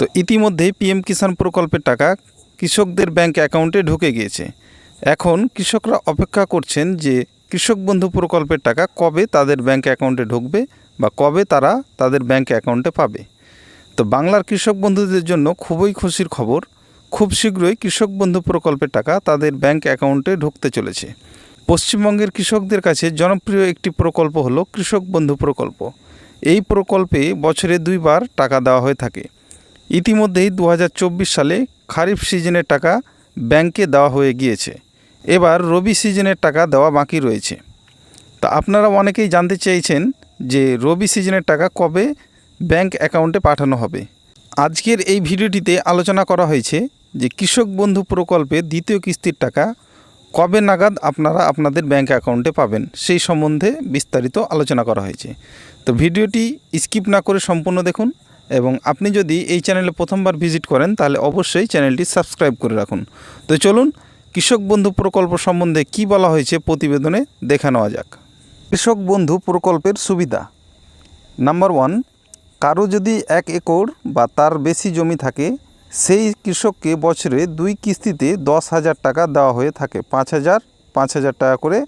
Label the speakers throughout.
Speaker 1: তো ইতিমধ্যেই পিএম কিষাণ প্রকল্পের টাকা কৃষকদের ব্যাংক অ্যাকাউন্টে ঢুকে গিয়েছে। এখন কৃষকরা অপেক্ষা করছেন যে কৃষক বন্ধু প্রকল্পের টাকা কবে তাদের ব্যাংক অ্যাকাউন্টে ঢুকবে বা কবে তারা তাদের ব্যাংক অ্যাকাউন্টে পাবে। তো বাংলার কৃষক বন্ধুদের জন্য খুবই খুশির খবর, খুব শীঘ্রই কৃষক বন্ধু প্রকল্পের টাকা তাদের ব্যাংক অ্যাকাউন্টে ঢুকতে চলেছে। পশ্চিমবঙ্গের কৃষকদের কাছে জনপ্রিয় একটি প্রকল্প হলো কৃষক বন্ধু প্রকল্প। এই প্রকল্পে বছরে দুইবার টাকা দেওয়া হয়ে থাকে। ইতিমধ্যেই দু হাজার চব্বিশ সালে খারিফ সিজনের টাকা ব্যাংকে দেওয়া হয়ে গিয়েছে। এবার রবি সিজনের টাকা দেওয়া বাকি রয়েছে। তা আপনারা অনেকেই জানতে চেয়েছেন যে রবি সিজনের টাকা কবে ব্যাংক অ্যাকাউন্টে পাঠানো হবে। আজকের এই ভিডিওটিতে আলোচনা করা হয়েছে যে কৃষক বন্ধু প্রকল্পে দ্বিতীয় কিস্তির টাকা কবে নাগাদ আপনারা আপনাদের ব্যাংক অ্যাকাউন্টে পাবেন, সেই সম্বন্ধে বিস্তারিত আলোচনা করা হয়েছে। তো ভিডিওটি স্কিপ না করে সম্পূর্ণ দেখুন। এবং আপনি যদি এই চ্যানেলে প্রথমবার ভিজিট করেন, তাহলে অবশ্যই চ্যানেলটি সাবস্ক্রাইব করে রাখুন। তো চলুন, কৃষক বন্ধু প্রকল্প সম্বন্ধে কি বলা হয়েছে প্রতিবেদনে দেখা নেওয়া যাক। কৃষক বন্ধু প্রকল্পের সুবিধা। নাম্বার ওয়ান, কারও যদি এক একর বা তার বেশি জমি থাকে, সেই কৃষককে বছরে দুই কিস্তিতে দশ হাজার টাকা দেওয়া হয়ে থাকে। পাঁচ হাজার পাঁচ হাজার টাকা করে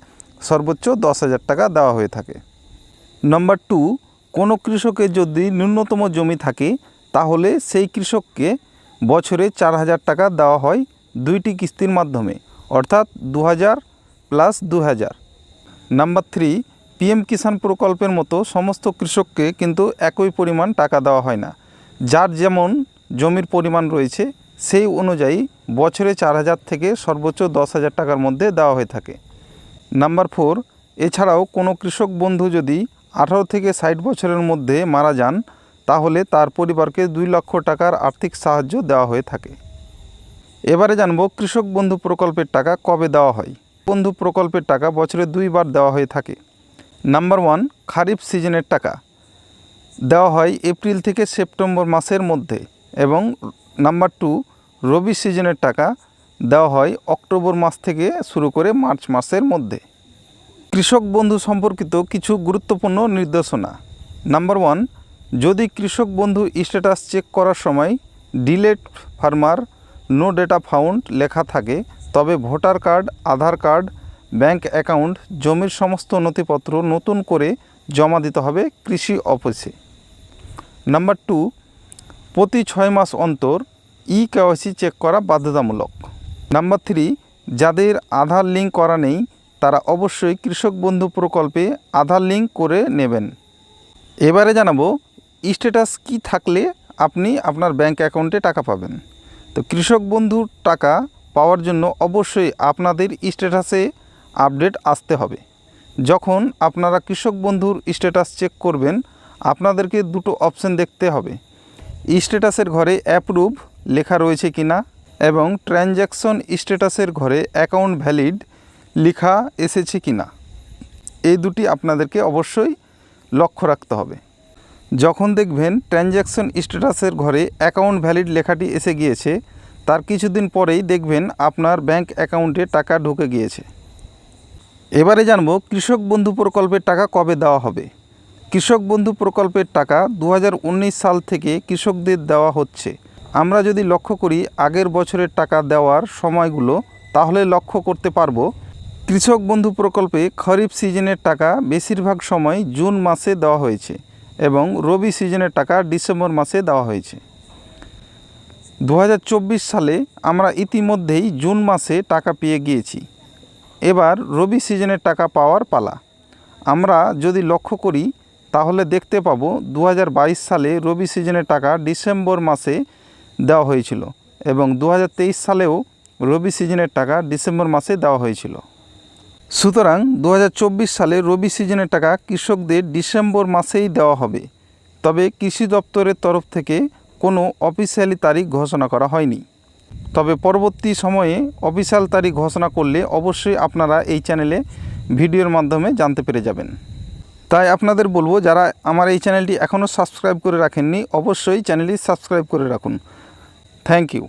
Speaker 1: সর্বোচ্চ দশ হাজার টাকা দেওয়া হয়ে থাকে। নাম্বার টু কোনো কৃষকের যদি ন্যূনতম জমি থাকে, তাহলে সেই কৃষককে বছরে চার হাজার টাকা দেওয়া হয় দুইটি কিস্তির মাধ্যমে, অর্থাৎ দু হাজার প্লাস দু হাজার। নাম্বার থ্রি পিএম কিষাণ প্রকল্পের মতো সমস্ত কৃষককে কিন্তু একই পরিমাণ টাকা দেওয়া হয় না। যার যেমন জমির পরিমাণ রয়েছে, সেই অনুযায়ী বছরে চার হাজার থেকে সর্বোচ্চ দশ হাজার টাকার মধ্যে দেওয়া হয়ে থাকে। নাম্বার ফোর এছাড়াও কোনো কৃষক বন্ধু যদি আঠারো থেকে ষাট বছরের মধ্যে মারা যান, তাহলে তার পরিবারকে দুই লক্ষ টাকার আর্থিক সাহায্য দেওয়া হয়ে থাকে। এবারে জানব কৃষক বন্ধু প্রকল্পের টাকা কবে দেওয়া হয়। বন্ধু প্রকল্পের টাকা বছরে দুইবার দেওয়া হয়ে থাকে। নাম্বার ওয়ান, খারিফ সিজনের টাকা। দেওয়া হয় এপ্রিল থেকে সেপ্টেম্বর মাসের মধ্যে এবং নাম্বার টু, রবি সিজনের টাকা দেওয়া হয় অক্টোবর মাস থেকে শুরু করে মার্চ মাসের মধ্যে। কৃষক বন্ধু সম্পর্কিত কিছু গুরুত্বপূর্ণ নির্দেশনা। নাম্বার ওয়ান যদি কৃষক বন্ধু স্ট্যাটাস চেক করার সময় delete farmer no data found লেখা থাকে, তবে voter card Aadhaar card bank account জমির সমস্ত নথিপত্র নতুন করে জমা দিতে হবে কৃষি অফিসে। নাম্বার টু প্রতি ছয় মাস অন্তর ই কেওয়াইসি চেক করা বাধ্যতামূলক। নাম্বার থ্রি যাদের আধার লিঙ্ক করা নেই তারা অবশ্যই কৃষক বন্ধু প্রকল্পে আধার লিঙ্ক করে নেবেন। এবারে জানাব, স্ট্যাটাস কি থাকলে আপনি আপনার ব্যাংক অ্যাকাউন্টে টাকা পাবেন। তো কৃষক বন্ধুর টাকা পাওয়ার জন্য অবশ্যই আপনাদের স্ট্যাটাসে আপডেট আসতে হবে। যখন আপনারা কৃষক বন্ধুর স্ট্যাটাস চেক করবেন, আপনাদেরকে দুটো অপশন দেখতে হবে। স্ট্যাটাসের ঘরে অ্যাপ্রুভ লেখা রয়েছে কিনা এবং ট্রানজ্যাকশন স্ট্যাটাসের ঘরে অ্যাকাউন্ট ভ্যালিড লেখা এসেছে কি না? এই দুটি আপনাদেরকে অবশ্যই লক্ষ্য রাখতে হবে। যখন দেখবেন ট্রানজ্যাকশন স্ট্যাটাসের ঘরে অ্যাকাউন্ট ভ্যালিড লেখাটি এসে গিয়েছে, তার কিছুদিন পরেই দেখবেন আপনার ব্যাংক অ্যাকাউন্টে টাকা ঢুকে গিয়েছে। এবারে জানব কৃষক বন্ধু প্রকল্পের টাকা কবে দেওয়া হবে? কৃষক বন্ধু প্রকল্পের টাকা দু হাজার উনিশ সাল থেকে কৃষকদের দেওয়া হচ্ছে। আমরা যদি লক্ষ্য করি আগের বছরের টাকা দেওয়ার সময়গুলো, তাহলে লক্ষ্য করতে পারব কৃষক বন্ধু প্রকল্পে খরিফ সিজনের টাকা বেশিরভাগ সময় জুন মাসে দেওয়া হয়েছে এবং রবি সিজনের টাকা ডিসেম্বর মাসে দেওয়া হয়েছে। দু হাজার চব্বিশ সালে আমরা ইতিমধ্যেই জুন মাসে টাকা পেয়ে গিয়েছি। এবার রবি সিজনের টাকা পাওয়ার পালা। আমরা যদি লক্ষ্য করি, তাহলে দেখতে পাবো দু হাজার বাইশ সালে রবি সিজনের টাকা ডিসেম্বর মাসে দেওয়া হয়েছিল এবং দু হাজার তেইশ সালেও রবি সিজনের টাকা ডিসেম্বর মাসে দেওয়া হয়েছিল। সুতরাং দু হাজার চব্বিশ সালে রবি সিজনের টাকা কৃষকদের ডিসেম্বর মাসেই দেওয়া হবে। তবে কৃষি দপ্তরের তরফ থেকে কোনো অফিসিয়ালি তারিখ ঘোষণা করা হয়নি। তবে পরবর্তী সময়ে অফিসিয়াল তারিখ ঘোষণা করলে অবশ্যই আপনারা এই চ্যানেলে ভিডিওর মাধ্যমে জানতে পেরে যাবেন। তাই আপনাদের বলব, যারা আমার এই চ্যানেলটি এখনও সাবস্ক্রাইব করে রাখেননি, অবশ্যই চ্যানেলটি সাবস্ক্রাইব করে রাখুন। Thank you.